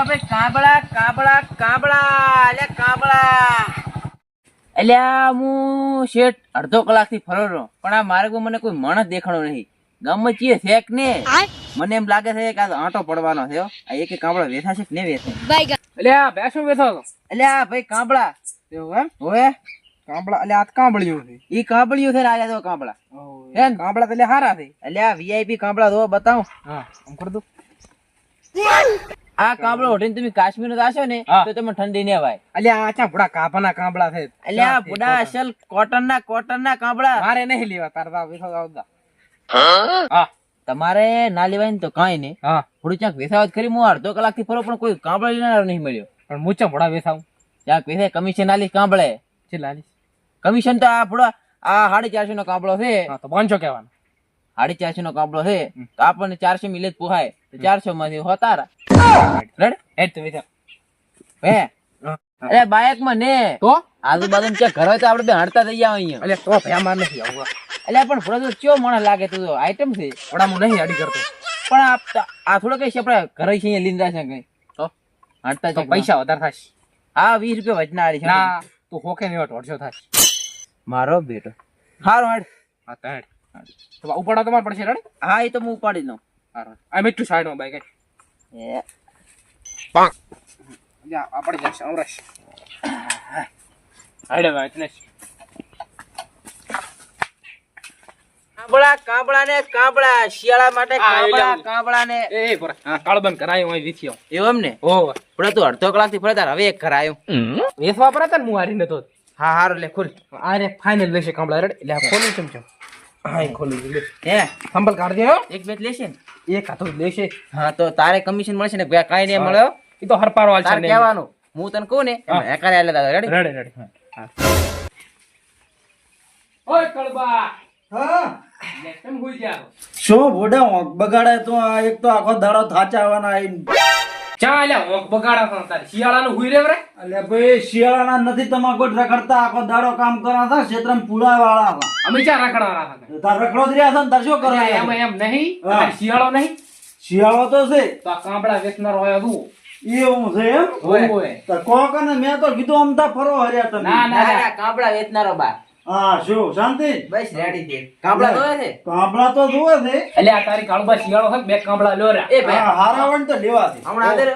હાલો ભાઈ કાબળા કાબળા કાબળા અલ્યા કાબળા. અલ્યા હું શેઠ અડધો કલાકથી ફરો રહ્યો પણ આ માર્ગમાં મને કોઈ માણસ દેખાણો નહીં. ગામમાં ચીએ શેક ને મને એમ લાગે છે કે આ આંટો પડવાનો છે આ એક કાબળા વેથા છે કે નહીં વેથે આ બેસું બેઠો હતો અલ્યા ભાઈ કાબળા. એમ? હોવે કાંબળા એટલે આ કાંબળિયું છે. ઈ કાબળિયું છે ને તો કાંબળા. હે કાંબળા તો એટલે હારા છે. અલ્યા વીઆઈપી કાંબળા તો બતાવું. હા આમ કર દઉં. આ કાબળો ઓઢીને તમે કાશ્મીર જાશો ને તો તમે ઠંડી ને વાય. અલ્યા આ ચા ભડા કાપાના કાબળા છે. અલ્યા બુડા અસલ કોટન ના કોટન ના કાબળા. મારે નહીં લેવા તાર બેઠો આવતા. તમારે ના લેવાય ને તો કાંઈ નહીં. હા. થોડું ક્યાંક વેસાવત કરી હું અડધો કલાકથી ફરો પણ કોઈ કાંબળા લેનાર નહીં મળ્યો. પણ હું ચા ભડા બેસાવું ક્યાંક વેસે કમિશન આલી કાંબળે. છે લાલી કમિશન તો આ ફોડા આ સાડી ચારસો નો કાબળો છે. તો પાંચસો કહેવાનું. સાડી ચારસો નો કાબળો છે. તો આપણને ચારસો મિલે જ પોહાય. ચારસો માંથી હોતા રેડ? હેડ તો હે? અરે બાયકમાં ને. તો? આજુબાજુ ક્યાં ઘર હોય તો આપડે બે હણતા થઈ જાવ અહીંયા. એટલે તો ભાઈ અમાર નથી આવવા એટલે પણ થોડો તો ચો મને લાગે તું તો? આઈટમ છે. પણ હું નહીં અડી કરતો. પણ આ આ થોડો કઈ છે આપણે ઘરે છે અહીંયા લીંદા છે કઈ. તો? હણતા તો છે. પૈસા વધારે થશે. હા વીસ રૂપિયા વચના આવી છે. ના તું હોકે નહીં દોઢસો થશે. મારો બેટો. હારું હેડ. હા તો હેડ. ઉપાડો તમારે પડશે રડે? હા એ તો હું ઉપાડી લઉં. આ મીઠું સાઈડમાં બાઈક એ જા આપણે જશે અમરેશ હાડે કાબળા કાબળા ને કાબળા શિયાળા માટે કાબળા કાબળા ને એ પર કરાયો હું વીથ્યો એમ ને? ઓ પડે તું અડધો કલાકથી ફરે હવે એક કરાયો વેસવા પર હતા ને હું હારી નતો હા હારું લે ખુલ. આ ફાઇનલ લેશે કામળા રેડ? એટલે ખોલી ખોલું ચમ ચમ હા એ ખોલું લે હે? સંભલ કાઢ હો. એક બેચ લેશે ને? એક હાથો લેશે. હા તો તારે કમિશન મળશે ને? ગયા નહીં મળ્યો એ તો હરપારો હાલ છે કહેવાનું. હું તને કહું ને. એકારે આલે દાદા રેડી રેડે રેડે ઓય કળબા હા? લે કેમ હોઈ ગયા? શું ભોડા બગાડે તો એક તો આખો દાડો થાચાવાના આઈને. ચા અલ્યા હોંક બગાડા છો તારે શિયાળાનું હુઈ રે રે અલ્યા ભાઈ શિયાળાના નથી તમાકુ કોઈ રખડતા આખો દાડો કામ કરા હતા ક્ષેત્રમાં વાળા હતા અમે ચા હતા તાર રખડો જ રહ્યા છે ને તાર શું કરો એમ એમ નહીં. શિયાળો નહીં? શિયાળો તો છે. તો આ કાંબળા વેચનાર હોય એવું છે એમ? હોય. હોય કોક અને મેં તો કીધું અમતા ફરો હર્યા તમે. ના ના ના. વેચનારો બા. હા શું? શાંતિ? બસ રેડી છે. કાબળા જોવે છે? તો જોવે છે. એટલે આ તારી કાળબા શિયાળો છે બે કાંબળા લ્યો રે. એ ભાઈ. હા, હારા હોય ને તો લેવા છે. હમણાં આદર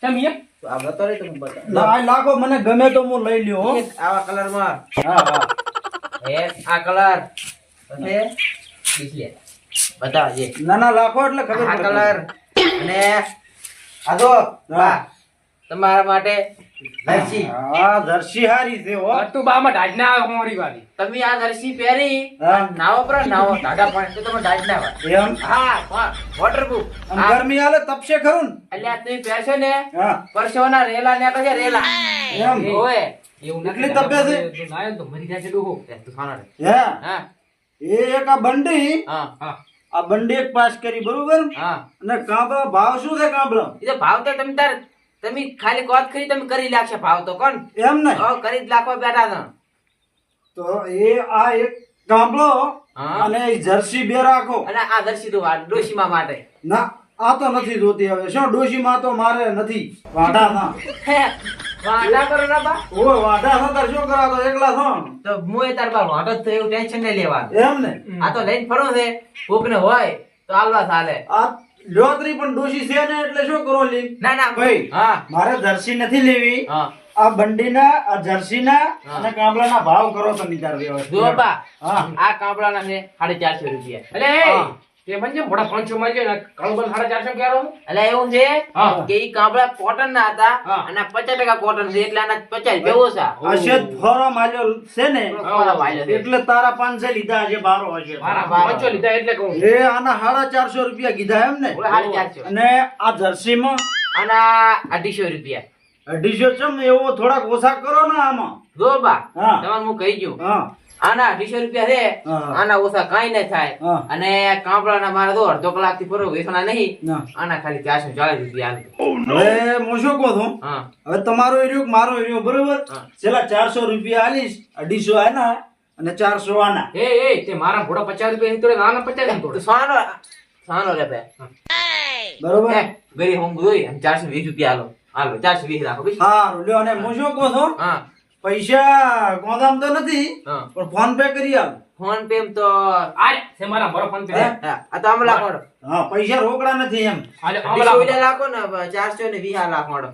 કેમ એમ? આ બતો રે તો બતા આ લાખો મને ગમે તો હું લઈ લ્યો હો. આવા કલરમાં હા હા. એ આ કલર. પછી બીજલે બતાવજે ના ના લાખો એટલે ખબર આ કલર અને આ જો તમારા માટે જર્સી હા જર્સી હારી છે હો. તું બામાં ઢાજ ના આવે મોરી વાળી તમે આ જર્સી પહેરી નાવો પર નાવો. ધાગા પાણી તો તમે ડાજ ના હોય. એમ? હા વોટરપ્રૂફ આમ ગરમી હાલે તપશે ખરું એટલે તમે પહેરશો ને ને રેલા ને છે રેલા. એમ? ઓય એવું એટલી તબિયત છે? લાયો તો મરી જાય ડોહો. તું સાનો હા? એ એક આ બંડી. હા. હા. આ બંડી એક પાસ કરી બરોબર? હા. અને કાબા ભાવ શું છે કાબલા એ ભાવ તો તમે તાર તમે ખાલી કોત કરી તમે કરી લાગશે ભાવ તો કોણ? એમ ને હા કરી જ લાખવા બેઠા છો તો એ આ એક ગામડો. અને જર્સી બે રાખો. અને આ જર્સી તો ડોશીમા માટે. ના આ તો નથી જોતી હવે. શું ડોશીમાં તો મારે નથી. વાડા ના. વાડા કરો ના બા. ઓ વાડા થા તાર શું કરા તો એકલા થો તો હું એ તાર બા વાડો તો એવું ટેન્શન નહીં લેવાનું. એમ ને? આ તો લઈને ફરો છે. કોક ને હોય તો આલવા ચાલે. આ લ્યોતરી પણ દોષી છે ને એટલે શું કરો લી? ના ના ભાઈ. હા. મારે જર્સી નથી લેવી. હા. આ બંડીના આ જર્સીના ના અને કાબલાના ભાવ કરો તમે તાર વ્યવસ્થિત. જો બા આ છે સાડી ચારસો રૂપિયા. એટલે એ મન પાંચસો માં સાડા ચારસો ક્યારે એટલે એવું છે કે ઈ કાપડા કોટન ના હતા અને પચાસ ટકા કોટન છે એટલે આના પચાસ રૂપિયા ઓછા આ ફોરો માલ્યો છે ને? ઓલા વાયલા છે. એટલે તારા પાંચસો લીધા છે બારો હશે. પાંચસો લીધા એટલે કહું. એ આના સાડા ચારસો રૂપિયા કીધા એમ ને? ચારસો. અને આ જર્સીમાં? અને આ અઢીસો રૂપિયા. અઢીસો ચમ એવો થોડાક ઓછા કરો ને આમાં. જો બા તમારે હું કહી ગયું. હા. આના અઢીસો રૂપિયા છે આના ઓછા કઈ નઈ થાય. અને કાપડાના મારે તો અડધો કલાકથી ફરો વેચવાના નહીં. આના ખાલી ચારસો ચાલીસ રૂપિયા હાલે. હવે હું શું કહું છું? હવે તમારો એરિયો મારો એરિયો બરોબર? છેલ્લા ચારસો રૂપિયા આલીશ અઢીસો આના અને ચારસો આના. એ એ તે મારા ઘોડા પચાસ રૂપિયા થોડે નાના પચાસ સાનો સાનો રે ભાઈ. બરોબર? ગરી હું જોઈ ચારસો વીસ રૂપિયા હાલો હાલો ચારસો વીસ રાખો હા સારું લ્યો અને હું શું કહું છું? હા. પૈસા ગોદામ તો નથી પણ ફોન પે કરી આપ ફોન પે તો આ છે મારા મારો ફોન પે હા, આ તો આમ લાખો હા પૈસા રોકડા નથી એમ. હાલે અઢીસો વિલા લાખો. ને ચારસો ને વીસ લાખ મળો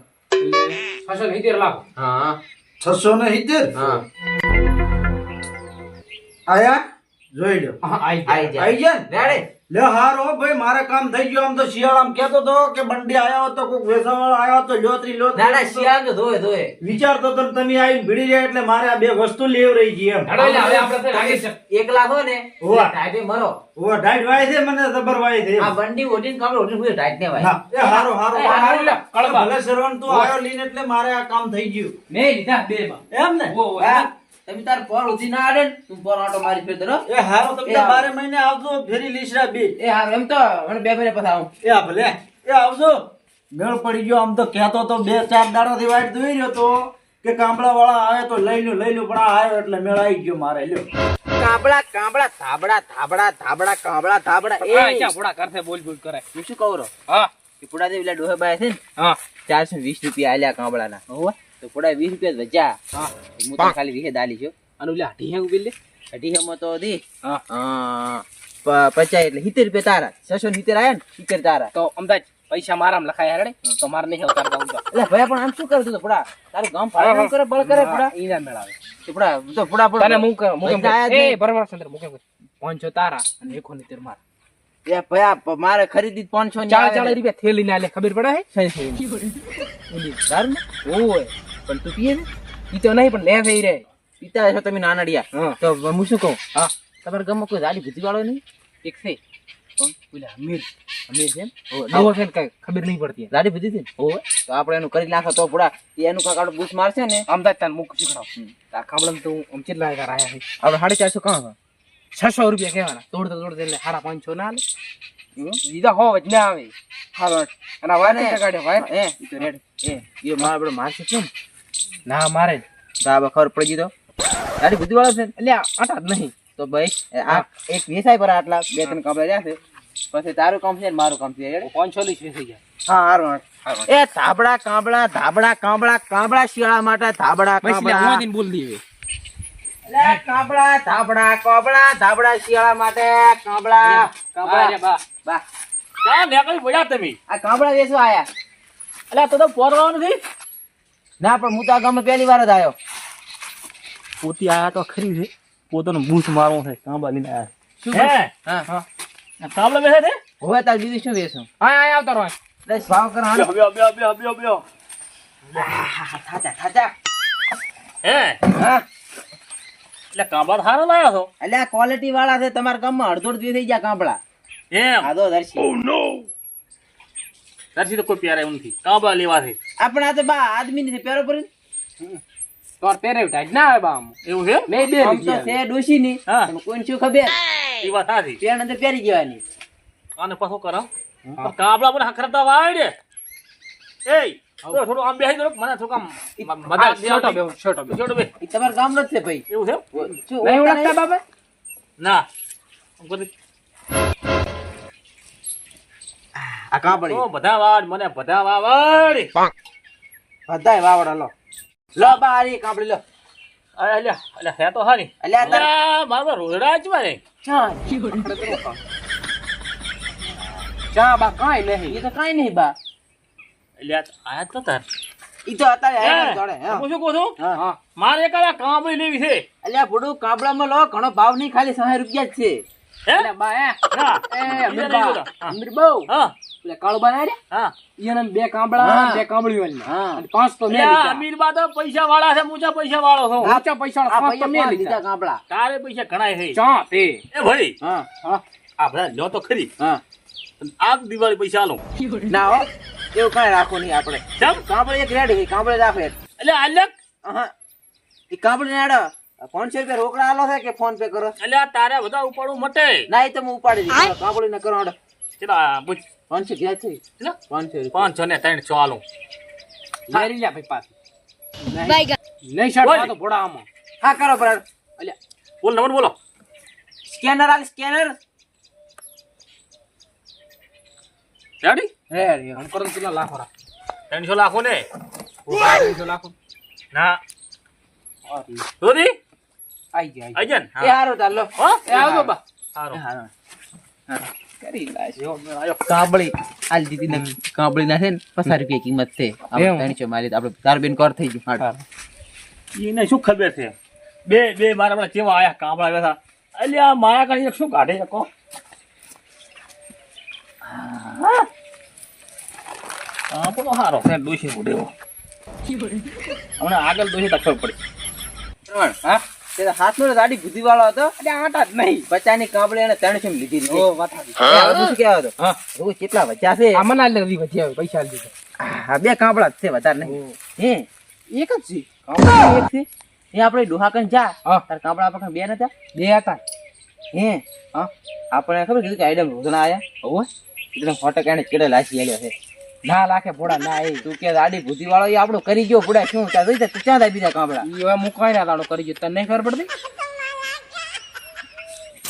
છસો ને સિત્તેર લાખ. હા. છસો ને સિત્તેર? હા. આયા? જોઈ લો. આઈ જાય આઈ જાય ને? રેડે. લે હારો ભાઈ મારે કામ થઈ ગયું. આમ તો શિયાળ આમ કેતો તો કે બંડી આયો હતો કોક વેસાવાળો આયો હતો લોતરી ના ના શિયાળ તો ધોય ધોય વિચારતો તો તમે આવીને ભીડી રહ્યા એટલે મારે આ બે વસ્તુ લેવ રહી ગઈ એમ. હવે આપણે તો લાગી એક લાખ હોય ને ઓવા ટાઈટે મરો. ઓવા ઢાઈટ વાય છે મને જબર વાય છે આ બંડી ઓઢીને કામ ઓઢીને પૂછે ટાઈટ ને વાય એ હારો હારો. હારો લે, કળબા. ભલે શ્રવણ તું આયો લીન એટલે મારે આ કામ થઈ ગયું. મેં લીધા બે માં. એમ ને? ઓ, ઓ, હા, તમે તાર પર ઉધી ના આડે તું પર આટો મારી ફેર ધરો એ હારો તમે. બારે મહિને આવજો ફેરી લીસરા બી. એ હાર એમ તો મને બે મહિને પછી આવું. એ આ ભલે. એ આવજો. મેળ પડી ગયો આમ તો કહેતો તો બે ચાર દાડાથી વાઈટ ધોઈ રહ્યો તો કે કાંબળા વાળા આવે તો લઈ લો લઈ લો પણ આ આવ્યો એટલે મેળ આવી ગયો મારે લ્યો. કાંબળા કાંબળા થાબડા થાબડા થાબડા કાંબળા થાબડા એ ભોળા કરશે બોલ બોલ કરે હું શું કહું હા. પીપડા પુડા દેવીલા ડોહે બાય છે ને? હા. ચારસો ને વીસ રૂપિયા આલ્યા કાંબળાના. હોવે. તો પુડા વીસ રૂપિયા જ હા. તો ખાલી વીસે દાલી છું. અને ઓલા ઢીહે ઊભી લે. અઢીસોમાં તો દી. પચાસ એટલે સિત્તેર રૂપિયા તારા. છસો સિત્તેર આયા ને સિત્તેર તારા. તો અમદાજ પૈસા મારામ લખાય હેડે તો મારે નહીં અવતાર તો એટલે ભાઈ પણ આમ શું કરે તું પુડા તારું ગામ ફાળે કરે બળ કરે પુડા ઈના મેળાવે. તો પુડા તો પુડા પુડા તને જ કહું? એ બરાબર સંદર કહું? પાંચસો તારા અને એકો ને તેર મારા. એ ભયા મારે ખરીદી પાંચસો ચાર ચાર. રૂપિયા થેલી ના લે ખબર પડે? હે ને? ઓય. પણ તું પીએ ને તો નહીં પણ લે થઈ રે પીતા છો તમે નાનડિયા તો હું શું કહું હા તમારે ગમો કોઈ દાડી ભીતી વાળો નહીં એક છે કોણ ઓલા અમીર અમીર છે નવો છે કઈ ખબર નહીં પડતી દાડી ભીતી હતી ઓ તો આપણે એનું કરી નાખો તો પૂરા એનું કાંક આપણે બૂસ મારશે ને અમદાવાદ તાર મુખ શીખડાવ આ ખામડામાં તો હું કેટલા રહ્યા આયા છે આપણે સાડી ચારસો કાં છસો રૂપિયા કહેવાના તોડતા તોડતા એટલે સાડા પાંચસો ના લે બીજા હો જ ના આવે હા અને વાયર કાઢ્યો ભાઈ એ તો રેડ એ મારા આપણે મારશે કેમ ના મારે જ. ખબર પડી ગઈ તો? તારી બુદ્ધિ વાળો છે એટલે આટા જ નહીં. તો ભાઈ આ એક વેસાય પર આટલા બે ત્રણ કાપડા રહ્યા છે. પછી તારું કામ છે ને મારું કામ છે? પાંચસો લીસ થઈ હા હારું. એ ધાબડા કાંબળા ધાબડા કાંબળા કાંબળા શિયાળા માટે ધાબડા કાંબળા. બોલ દીવે કાંબળા ધાબડા કાંબળા ધાબડા શિયાળા માટે કાંબળા. કાંબળા બા. બા. ક્યાં મેકલી પડ્યા તમે? આ કાંબળા વેચવા આયા. એટલે તો પોરવાનું નથી? ના પણ હું તો આ ગામમાં પહેલી વાર જ આવ્યો પોતી આયા તો ખરી છે. પોતાનો બૂથ મારવું છે કાંબા લઈને આયા. શું હે? હા. હા. કાંબલા બેસે છે? હવે તાર બીજું શું વેચું હા હા આવતો રહો. દસ ભાવ કર હાલો. બ્યો બે બ્યો બે બે થાચા થાચા હે હા એટલે કાંબા સારો લાવ્યો છો? એટલે આ ક્વોલિટી વાળા છે તમારા ગામમાં અડધો અડધી થઈ ગયા કાંબળા. એમ. આદો દર્શી. દર્શી તો કોઈ પ્યારા એવું નથી બા લેવા છે? આપણે આ તો બા આદમી નથી પેરો. પર તો પેરે ટાઈટ ના આવે બામ એવું છે? મે બે આમ તો છે ડોશી ની પણ કોઈને શું ખબર? એ વાત સાચી. પેણ અંદર પહેરી જવાની. આને પાછો કરો કાબલા પર હખરતા વાડે એય તો થોડું આમ દો મને થોડું આમ મજા છોટો બે છોટો બે છોટો બે ગામનો ભાઈ. એવું છે? નહીં ઓળખતા ઓળખતા બાબા ના. આ કાંબળી ઓ બધા વાડ મને બધા વાવડ. બધાય વાવડ લો લો બારી કાપડી લો. અરે અલ્યા અલ્યા હે તો હારી. અલ્યા તાર. અલ્યા મારો તો રોજડા જ મારે. ચા. ચા બા કાંઈ નહીં. એ તો કાંઈ નહીં બા. અલ્યા આયા તો તાર. ઈ તો અત્યારે જોડે હું. શું કહું છું? હા. હા. મારે એક આ કાંબળી લેવી છે. અલ્યા ભૂડું કાંબળામાં લો ઘણો ભાવ નહીં ખાલી 60 રૂપિયા જ છે. હે? બા હે. ના એ બીજા અમીર બા. અમીર બહુ. હા. પેલા કાળુબા ના હા. ઈયાને બે કાંબળા બે કાંબળીઓ અને પાંચ તો મેં અલ્યા, લીધા. તો પૈસા વાળા છે મુજા પૈસા વાળો છો. ઊંચા પૈસાવાળા આ પાંચ તો મેં લીધા. લીધા કાંબળા. તારે પૈસા ઘણા છે. ચા તે. એ ભાઈ હા હા. આ બધા લ્યો તો ખરી. હા. આગ દિવાળી પૈસા લો ના હો એવું કાંઈ રાખો નહીં આપણે. કેમ કાંબળી એક રેડી કાંબળી રાખે. એટલે આલ્યા હા. એ કાંબળી ને આડો પાંચસો રૂપિયા રોકડા આલો છે કે ફોન પે કરો? એટલે તારે બધા ઉપાડવું મટે. ના એ તો હું ઉપાડી દઈશ. કાંબળી ને કરો કેટલા પૂછ પાંચસો ગયા છે. કેટલા? પાંચસો પાંચસો ને ત્રણ સો આલું. મેરી લ્યા ભાઈ પાછી. નહીં. નહીં શર્ટ તો ભોળા આમાં હા કરો બરાબર. અલ્યા. બોલ નંબર બોલો સ્કેનર આલ સ્કેનર. રેડી? રેડી આમ કરો તો પેલા લાખો રાખ. ત્રણસો લાખો ને? ત્રણસો લાખો. ના. આઈ ગયા આઈ ગયા. એ હારો ચાલો હો? એ આવો બા હારો. હારો હારો. કરી લાશ. એવો આયો. કાબળી. આલ દીધી ને કાબળી ના છે ને પચાસ રૂપિયા કિંમત છે. આપણે? મારી આપણે તાર બેન કર થઈ ગયું હાડ. એને શું ખબર છે? બે બે મારા હમણાં કેવા આયા કામડા આવ્યા હતા. અલ્યા માયા કરી શું કાઢે છે કહો? આપણો હારો છે ડોશી ઉડેવો. હમણાં આગળ દોષી તકર પડી. હા? તે હાથનો ને દાઢી વાળો હતો. આટા જ નહીં. બચ્ચાની કાબળી અને ત્રણસો માં લીધી ઓ વાત હવે શું કહેવા હતો હા. રોજ કેટલા બચ્ચા છે? આ મને આલી પૈસા આલી દીધા હા બે કાબળા જ છે વધારે નહીં. હે? એક જ છે? કાબળા એક છે? એ આપણે ડોહા કન જા. હા. તાર કાબળા આપણે બે નતા બે હતા. હે? હા. આપણે ખબર કીધું કે આઈડમ રોજના આયા? હોવે. એટલે ફોટો કાઢે કેડે લાસી આલ્યો છે. ના લાખે ભોળા ના એ તું કે આડી ભૂતી વાળો એ આપણો કરી ગયો પુડા શું ત્યાં જોઈ તું ક્યાં થાય બીજા કાબળા એ હવે મુકાઈ ના તાણો કરી ગયો. તને નહીં ખબર પડતી?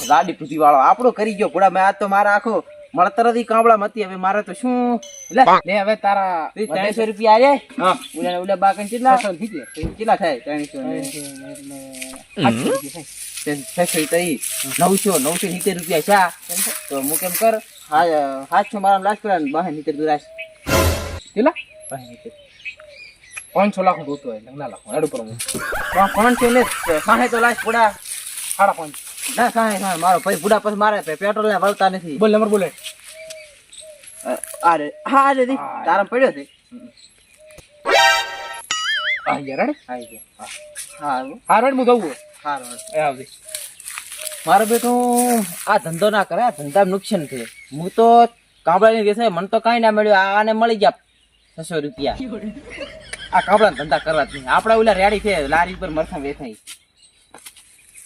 ગાડી બુદ્ધિ વાળો આપણો કરી ગયો પુડા મેં આ તો મારા આખો મળતરથી ઈ કાબળા મતી હવે મારે તો શું? લે લે હવે તારા ત્રણસો રૂપિયા આલે. હા. ઉલા ઉલા બાકન કેટલા. કેટલા થાય? ત્રણસો નવસો નવસો સિત્તેર રૂપિયા છે તો હું કેમ કર? હા છો મારા લાસ્ટ પેલા બહાર નીકળ દુરાશ કેટલા લાખ જોતો હોય લગ્ન લાખ હું. પાંચસો ને સાહે તો લાસ્ટ પુડા સાડા પાંચ ના સાહે સાહે મારો ભાઈ પુડા પછી મારે પેટ્રોલ ને વળતા નથી બોલ નંબર બોલે અરે હા અરે દી તારા પડ્યો છે યાર હા હા હા હા રેડ હું જવું સારું એ આવજે મારો બેટો આ ધંધો ના કરે આ ધંધામાં નુકસાન છે હું તો કાબળાની વેચાય મને તો કાંઈ ના મળ્યું આને મળી ગયા છસો રૂપિયા. આ કપડા ધંધા કરવા જ નહીં. આપડા ઓલા રેડી છે લારી પર મરથા વેચાય.